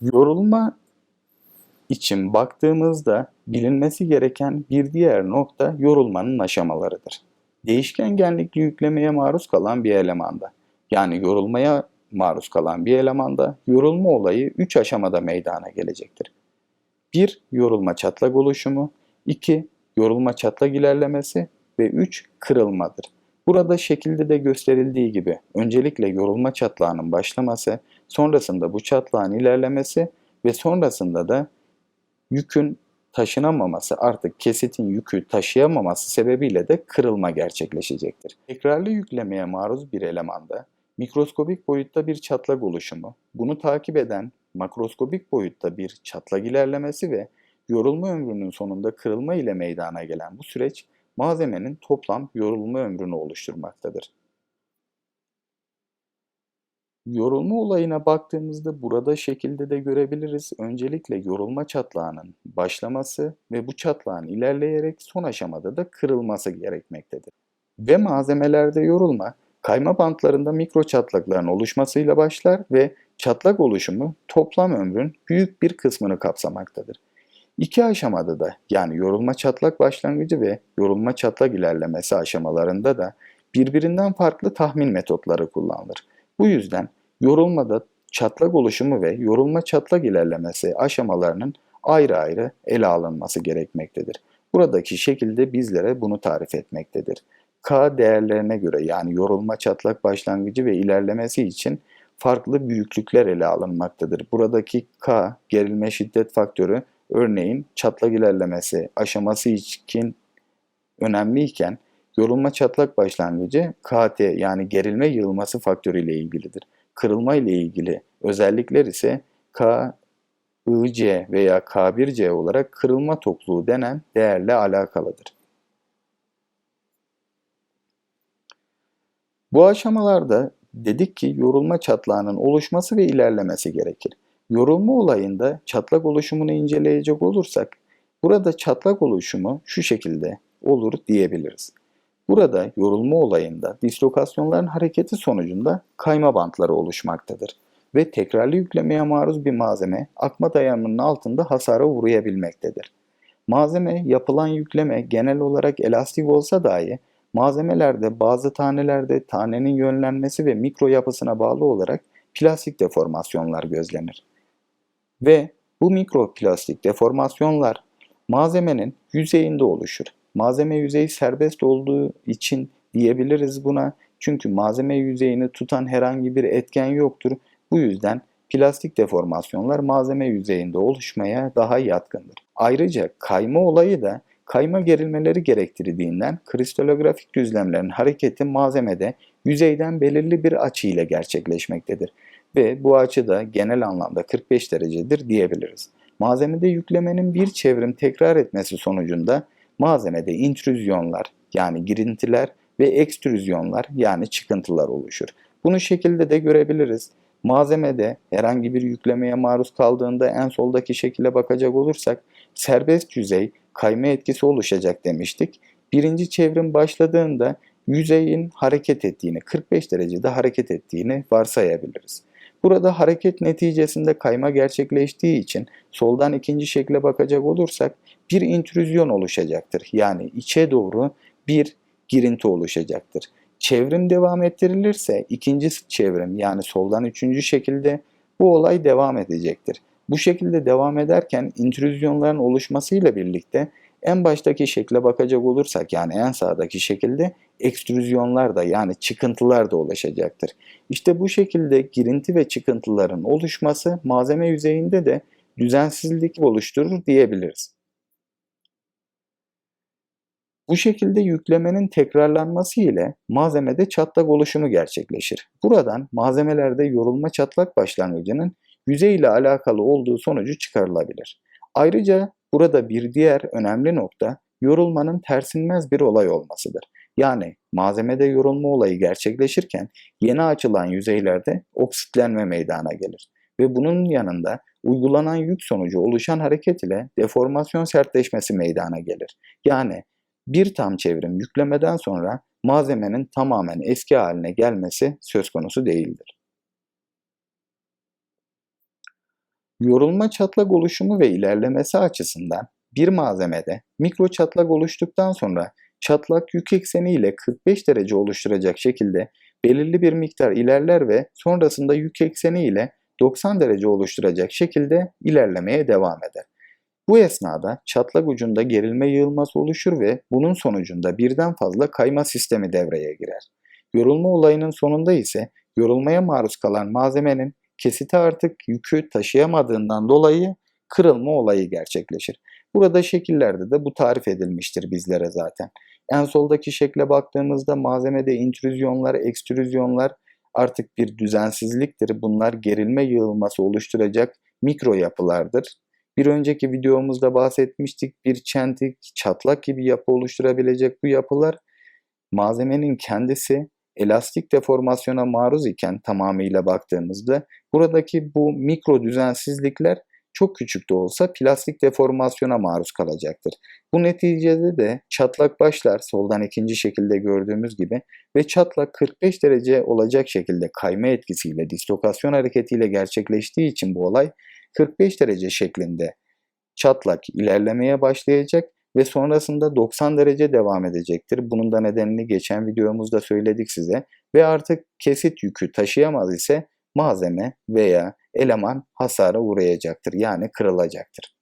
Yorulma için baktığımızda bilinmesi gereken bir diğer nokta yorulmanın aşamalarıdır. Değişken genlikli yüklemeye maruz kalan bir elemanda, yani yorulmaya maruz kalan bir elemanda yorulma olayı 3 aşamada meydana gelecektir. 1. Yorulma çatlak oluşumu, 2. Yorulma çatlak ilerlemesi ve 3. Kırılmadır. Burada şekilde de gösterildiği gibi öncelikle yorulma çatlağının başlaması, sonrasında bu çatlağın ilerlemesi ve sonrasında da yükün taşınamaması artık kesitin yükü taşıyamaması sebebiyle de kırılma gerçekleşecektir. Tekrarlı yüklemeye maruz bir elemanda mikroskobik boyutta bir çatlak oluşumu, bunu takip eden makroskobik boyutta bir çatlak ilerlemesi ve yorulma ömrünün sonunda kırılma ile meydana gelen bu süreç malzemenin toplam yorulma ömrünü oluşturmaktadır. Yorulma olayına baktığımızda burada şekilde de görebiliriz. Öncelikle yorulma çatlağının başlaması ve bu çatlağın ilerleyerek son aşamada da kırılması gerekmektedir. Ve malzemelerde yorulma kayma bantlarında mikro çatlakların oluşmasıyla başlar ve çatlak oluşumu toplam ömrün büyük bir kısmını kapsamaktadır. İki aşamada da yani yorulma çatlak başlangıcı ve yorulma çatlak ilerlemesi aşamalarında da birbirinden farklı tahmin metotları kullanılır. Bu yüzden yorulmada çatlak oluşumu ve yorulma çatlak ilerlemesi aşamalarının ayrı ayrı ele alınması gerekmektedir. Buradaki şekilde bizlere bunu tarif etmektedir. K değerlerine göre yani yorulma çatlak başlangıcı ve ilerlemesi için farklı büyüklükler ele alınmaktadır. Buradaki K gerilme şiddet faktörü örneğin çatlak ilerlemesi aşaması için önemliyken yorulma çatlak başlangıcı KT yani gerilme yığılması faktörü ile ilgilidir. Kırılma ile ilgili özellikler ise K, IC veya K1C olarak kırılma tokluğu denen değerle alakalıdır. Bu aşamalarda dedik ki yorulma çatlağının oluşması ve ilerlemesi gerekir. Yorulma olayında çatlak oluşumunu inceleyecek olursak burada çatlak oluşumu şu şekilde olur diyebiliriz. Burada yorulma olayında dislokasyonların hareketi sonucunda kayma bantları oluşmaktadır ve tekrarlı yüklemeye maruz bir malzeme akma dayanımının altında hasara uğrayabilmektedir. Malzeme yapılan yükleme genel olarak elastik olsa dahi malzemelerde bazı tanelerde tanenin yönlenmesi ve mikro yapısına bağlı olarak plastik deformasyonlar gözlenir. Ve bu mikroplastik deformasyonlar malzemenin yüzeyinde oluşur. Malzeme yüzeyi serbest olduğu için diyebiliriz buna. Çünkü malzeme yüzeyini tutan herhangi bir etken yoktur. Bu yüzden plastik deformasyonlar malzeme yüzeyinde oluşmaya daha yatkındır. Ayrıca kayma olayı da kayma gerilmeleri gerektirdiğinden kristalografik düzlemlerin hareketi malzemede yüzeyden belirli bir açı ile gerçekleşmektedir ve bu açı da genel anlamda 45 derecedir diyebiliriz. Malzemede yüklemenin bir çevrim tekrar etmesi sonucunda malzemede intrüzyonlar yani girintiler ve ekstrüzyonlar yani çıkıntılar oluşur. Bunu şekilde de görebiliriz. Malzemede herhangi bir yüklemeye maruz kaldığında en soldaki şekilde bakacak olursak serbest yüzey kayma etkisi oluşacak demiştik. Birinci çevrim başladığında yüzeyin hareket ettiğini, 45 derecede hareket ettiğini varsayabiliriz. Burada hareket neticesinde kayma gerçekleştiği için soldan ikinci şekle bakacak olursak bir intrüzyon oluşacaktır. Yani içe doğru bir girinti oluşacaktır. Çevrim devam ettirilirse ikinci çevrim yani soldan üçüncü şekilde bu olay devam edecektir. Bu şekilde devam ederken intrüzyonların oluşmasıyla birlikte en baştaki şekle bakacak olursak yani en sağdaki şekilde ekstrüzyonlar da yani çıkıntılar da oluşacaktır. İşte bu şekilde girinti ve çıkıntıların oluşması malzeme yüzeyinde de düzensizlik oluşturur diyebiliriz. Bu şekilde yüklemenin tekrarlanması ile malzemede çatlak oluşumu gerçekleşir. Buradan malzemelerde yorulma çatlak başlangıcının yüzey ile alakalı olduğu sonucu çıkarılabilir. Ayrıca burada bir diğer önemli nokta yorulmanın tersinmez bir olay olmasıdır. Yani malzemede yorulma olayı gerçekleşirken yeni açılan yüzeylerde oksitlenme meydana gelir. Ve bunun yanında uygulanan yük sonucu oluşan hareket ile deformasyon sertleşmesi meydana gelir. Yani bir tam çevrim yüklemeden sonra malzemenin tamamen eski haline gelmesi söz konusu değildir. Yorulma çatlak oluşumu ve ilerlemesi açısından bir malzemede mikro çatlak oluştuktan sonra çatlak yük ekseni ile 45 derece oluşturacak şekilde belirli bir miktar ilerler ve sonrasında yük ekseni ile 90 derece oluşturacak şekilde ilerlemeye devam eder. Bu esnada çatlak ucunda gerilme yığılması oluşur ve bunun sonucunda birden fazla kayma sistemi devreye girer. Yorulma olayının sonunda ise yorulmaya maruz kalan malzemenin kesiti artık yükü taşıyamadığından dolayı kırılma olayı gerçekleşir. Burada şekillerde de bu tarif edilmiştir bizlere zaten. En soldaki şekle baktığımızda malzemede intrüzyonlar, ekstrüzyonlar artık bir düzensizliktir. Bunlar gerilme yığılması oluşturacak mikro yapılardır. Bir önceki videomuzda bahsetmiştik bir çentik, çatlak gibi yapı oluşturabilecek bu yapılar malzemenin kendisi elastik deformasyona maruz iken tamamıyla baktığımızda buradaki bu mikro düzensizlikler çok küçük de olsa plastik deformasyona maruz kalacaktır. Bu neticede de çatlak başlar soldan ikinci şekilde gördüğümüz gibi ve çatlak 45 derece olacak şekilde kayma etkisiyle dislokasyon hareketiyle gerçekleştiği için bu olay 45 derece şeklinde çatlak ilerlemeye başlayacak ve sonrasında 90 derece devam edecektir. Bunun da nedenini geçen videomuzda söyledik size ve artık kesit yükü taşıyamaz ise malzeme veya eleman hasara uğrayacaktır yani kırılacaktır.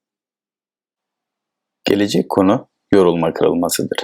Gelecek konu yorulma kırılmasıdır.